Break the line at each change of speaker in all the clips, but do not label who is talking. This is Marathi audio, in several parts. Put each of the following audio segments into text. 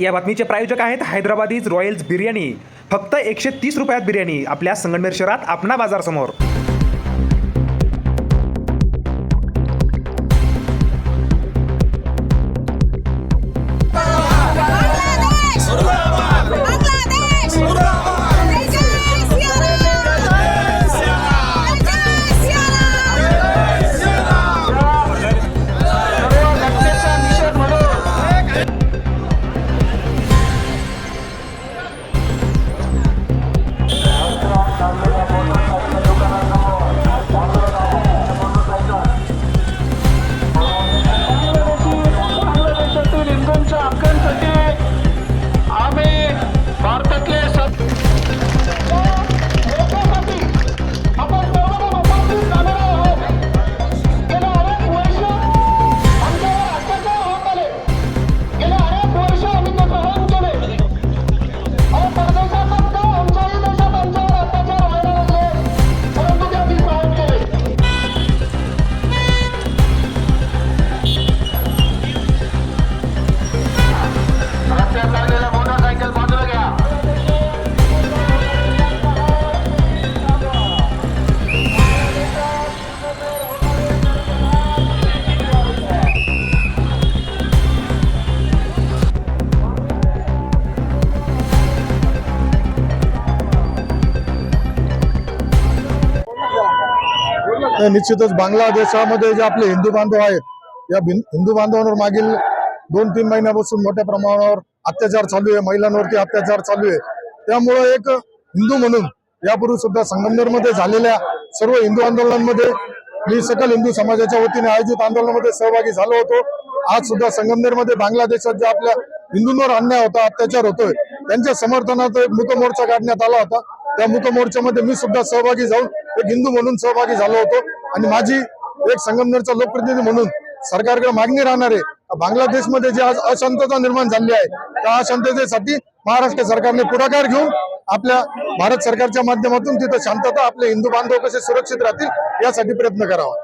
या बातमीचे प्रायोजक आहेत हैदराबादीज रॉयल्स बिर्याणी. फक्त एकशे तीस रुपयात बिर्याणी आपल्या संगमनेर शहरात आपणा बाजार
निश्चितच बांगलादेशामध्ये जे आपले हिंदू बांधव आहेत या हिंदू बांधवांवर मागील दोन तीन महिन्यापासून मोठ्या प्रमाणावर अत्याचार चालू आहे महिलांवरती अत्याचार चालू आहे. त्यामुळं एक हिंदू म्हणून यापूर्वी सुद्धा संगमनेरमध्ये झालेल्या सर्व हिंदू आंदोलनांमध्ये मी सकल हिंदू समाजाच्या वतीने आयोजित आंदोलनामध्ये सहभागी झालो होतो. आज सुद्धा संगमनेरमध्ये बांगलादेशात जे आपल्या हिंदूंवर अन्याय होता अत्याचार होतोय त्यांच्या समर्थनात एक मूक मोर्चा काढण्यात आला होता. त्या मूक मोर्चामध्ये मी सुद्धा सहभागी जाऊन एक हिंदू म्हणून सहभागी झालो होतो. आणि माझी एक संगमनेरचा लोकप्रतिनिधी म्हणून सरकारकडे मागणी राहणार आहे. बांगलादेशमध्ये जी आज अशांतता निर्माण झाली आहे त्या अशांततेसाठी महाराष्ट्र सरकारने पुढाकार घेऊन आपल्या भारत सरकारच्या माध्यमातून तिथं शांतता आपले हिंदू बांधव कसे सुरक्षित राहतील यासाठी प्रयत्न करावा.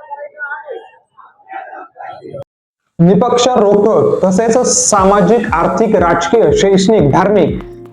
निपक्ष रोखोक तसेच सामाजिक आर्थिक राजकीय शैक्षणिक धार्मिक